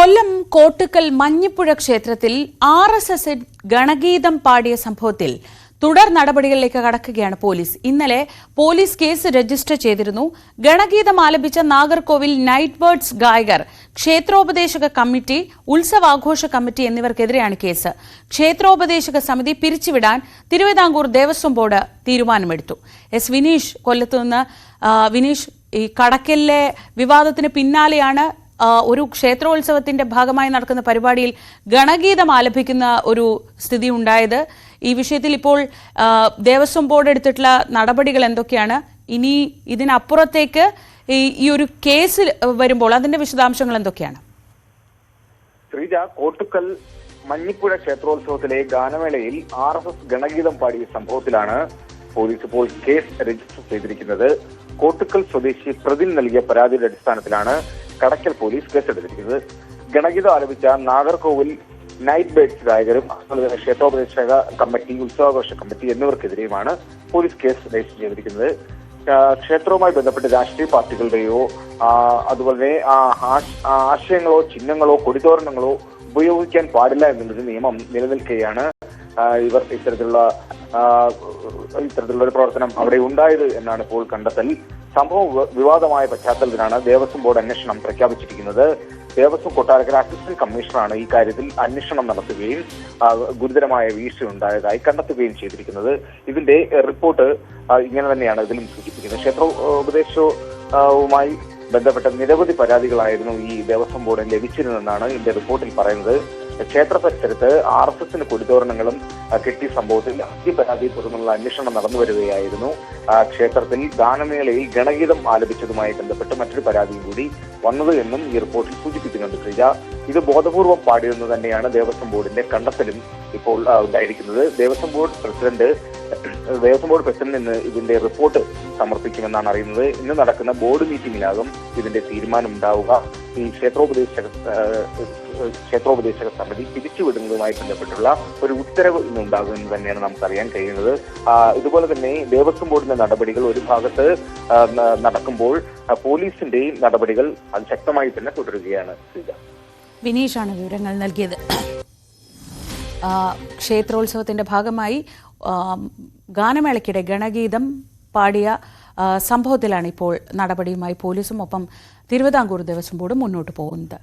കൊല്ലം കോട്ടുക്കൽ മഞ്ഞിപ്പുഴ ക്ഷേത്രത്തിൽ R S S ഗണഗീതം പാടിയ സംഭവത്തിൽ തുടർ നടപടികളിലേക്ക് കടക്കുകയാണ് പോലീസ്. ഇന്നലെ പോലീസ് കേസ് രജിസ്റ്റർ ചെയ്തിരുന്നു. ഗണഗീതം ആലപിച്ച നാഗർകോവിൽ നൈറ്റ് ബേർഡ്സ് ഗായകർ ക്ഷേത്രോപദേശക കമ്മിറ്റി ഉത്സവാഘോഷ കമ്മിറ്റി എന്നിവർക്കെതിരെയാണ് കേസ്. ക്ഷേത്രോപദേശക സമിതി പിരിച്ചുവിടാൻ തിരുവിതാംകൂർ ദേവസ്വം ബോർഡ് തീരുമാനമെടുത്തു. എസ് വിനീഷ് കൊല്ലത്തുനിന്ന് വിനീഷ് ഈ കടക്കലിലെ വിവാദത്തിന് പിന്നാലെയാണ് ഒരു ക്ഷേത്രോത്സവത്തിന്റെ ഭാഗമായി നടക്കുന്ന പരിപാടിയിൽ ഗണഗീതം ആലപിക്കുന്ന ഒരു സ്ഥിതി ഉണ്ടായത് ഈ വിഷയത്തിൽ ഇപ്പോൾ ദേവസ്വം ബോർഡ് എടുത്തിട്ടുള്ള നടപടികൾ എന്തൊക്കെയാണ്? ഇനി ഇതിനപ്പുറത്തേക്ക് ഈ ഈ ഒരു കേസ് വരുമ്പോൾ അതിന്റെ വിശദാംശങ്ങൾ എന്തൊക്കെയാണ്? ശ്രീജ കോട്ടുക്കൽ മഞ്ഞിപ്പുഴ ക്ഷേത്രോത്സവത്തിലെ ഗാനമേളയിൽ ആർ എസ് എസ് ഗണഗീതം പാടിയ സംഭവത്തിലാണ് പോലീസ് ഇപ്പോൾ കേസ് രജിസ്റ്റർ ചെയ്തിരിക്കുന്നത്. കോട്ടുക്കൽ സ്വദേശി പ്രതിൻ നൽകിയ പരാതിയുടെ അടിസ്ഥാനത്തിലാണ് കടക്കൽ പോലീസ് കേസെടുത്തിരിക്കുന്നത്. ഗണഗീതം ആലപിച്ച നാഗർകോവിൽ നൈറ്റ് ബേഡ്സ് ഗായകരും അതുപോലെ തന്നെ ക്ഷേത്രോപദേശക കമ്മിറ്റി ഉത്സവാഘോഷ കമ്മിറ്റി എന്നിവർക്കെതിരെയുമാണ് പോലീസ് കേസ് രജിസ്റ്റർ ചെയ്തിരിക്കുന്നത്. ക്ഷേത്രവുമായി ബന്ധപ്പെട്ട് രാഷ്ട്രീയ പാർട്ടികളുടെയോ അതുപോലെ ആശയങ്ങളോ ചിഹ്നങ്ങളോ കൊടിതോരണങ്ങളോ ഉപയോഗിക്കാൻ പാടില്ല എന്നുള്ളൊരു നിയമം നിലനിൽക്കുകയാണ് ഇവർ ഇത്തരത്തിലുള്ള ഇത്തരത്തിലുള്ള ഒരു പ്രവർത്തനം അവിടെ ഉണ്ടായത് എന്നാണ് ഇപ്പോൾ കണ്ടെത്തൽ. സംഭവം വിവാദമായ പശ്ചാത്തലത്തിലാണ് ദേവസ്വം ബോർഡ് അന്വേഷണം പ്രഖ്യാപിച്ചിരിക്കുന്നത്. ദേവസ്വം കൊട്ടാരക്കര അസിസ്റ്റന്റ് കമ്മീഷണറാണ് ഈ കാര്യത്തിൽ അന്വേഷണം നടത്തുകയും ഗുരുതരമായ വീഴ്ച ഉണ്ടായതായി കണ്ടെത്തുകയും ചെയ്തിരിക്കുന്നത്. ഇതിന്റെ റിപ്പോർട്ട് ഇങ്ങനെ തന്നെയാണ് ഇതിലും സൂചിപ്പിക്കുന്നത്. ക്ഷേത്ര ഉപദേശവുമായി ബന്ധപ്പെട്ട നിരവധി പരാതികളായിരുന്നു ഈ ദേവസ്വം ബോർഡിന് ലഭിച്ചിരുന്നതെന്നാണ് ഇതിന്റെ റിപ്പോർട്ടിൽ പറയുന്നത്. ക്ഷേത്ര പരിസരത്ത് ആർ എസ് എസിന് കൊടിതോരണങ്ങളും കിട്ടിയ സംഭവത്തിൽ ആദ്യ പരാതിയെ തുടർന്നുള്ള അന്വേഷണം നടന്നു വരികയായിരുന്നു. ക്ഷേത്രത്തിൽ ഗാനമേളയിൽ ഗണഗീതം ആലപിച്ചതുമായി ബന്ധപ്പെട്ട് മറ്റൊരു പരാതിയും കൂടി വന്നത് എന്നും ഈ റിപ്പോർട്ടിൽ സൂചിപ്പിക്കുന്നുണ്ട് ശ്രീജ. ഇത് ബോധപൂർവം പാടിയെന്ന് തന്നെയാണ് ദേവസ്വം ബോർഡിന്റെ കണ്ടെത്തലും ഇപ്പോൾ ഉണ്ടായിരിക്കുന്നത്. Devaswom board president Devaswom board president ഇന്ന് ഇതിന്റെ റിപ്പോർട്ട് സമർപ്പിക്കുമെന്നാണ് അറിയുന്നത്. ഇന്ന് നടക്കുന്ന ബോർഡ് മീറ്റിംഗിലാകും ഇതിന്റെ തീരുമാനം ഉണ്ടാവുക ഈ ക്ഷേത്രോപദേശക ക്ഷേത്രോപദേശക സമിതി പിരിച്ചുവിടുന്നതുമായി ബന്ധപ്പെട്ടുള്ള ഒരു ഉത്തരവ് ഇന്ന് ഉണ്ടാകുമെന്ന് തന്നെയാണ് നമുക്ക് അറിയാൻ കഴിയുന്നത് ഇതുപോലെ തന്നെ ദേവസ്വം ബോർഡിന്റെ നടപടികൾ ഒരു ഭാഗത്ത് നടക്കുമ്പോൾ പോലീസിന്റെയും നടപടികൾ അത് ശക്തമായി തന്നെ തുടരുകയാണ്. വിനീഷാണ് വിവരങ്ങൾ നൽകിയത്. ക്ഷേത്രോത്സവത്തിന്റെ ഭാഗമായി ഗാനമേളയ്ക്കിടെ ഗണഗീതം പാടിയ സംഭവത്തിലാണ് ഇപ്പോൾ നടപടിയുമായി പോലീസും ഒപ്പം തിരുവിതാംകൂർ ദേവസ്വം ബോർഡും മുന്നോട്ട് പോകുന്നത്.